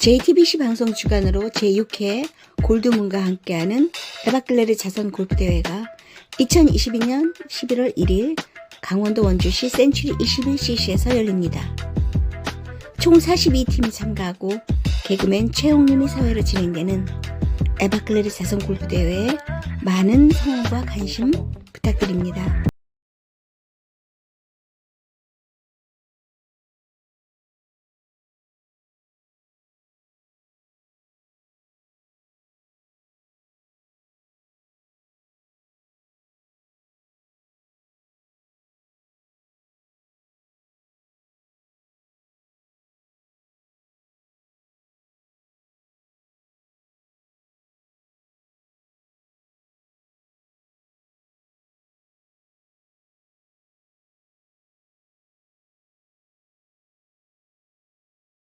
JTBC 방송 주간으로 제6회 골드문과 함께하는 에바클레르 자선 골프대회가 2022년 11월 1일 강원도 원주시 센츄리 21cc에서 열립니다. 총 42팀이 참가하고 개그맨 최홍림이 사회로 진행되는 에바클레르 자선 골프대회에 많은 성원과 관심 부탁드립니다.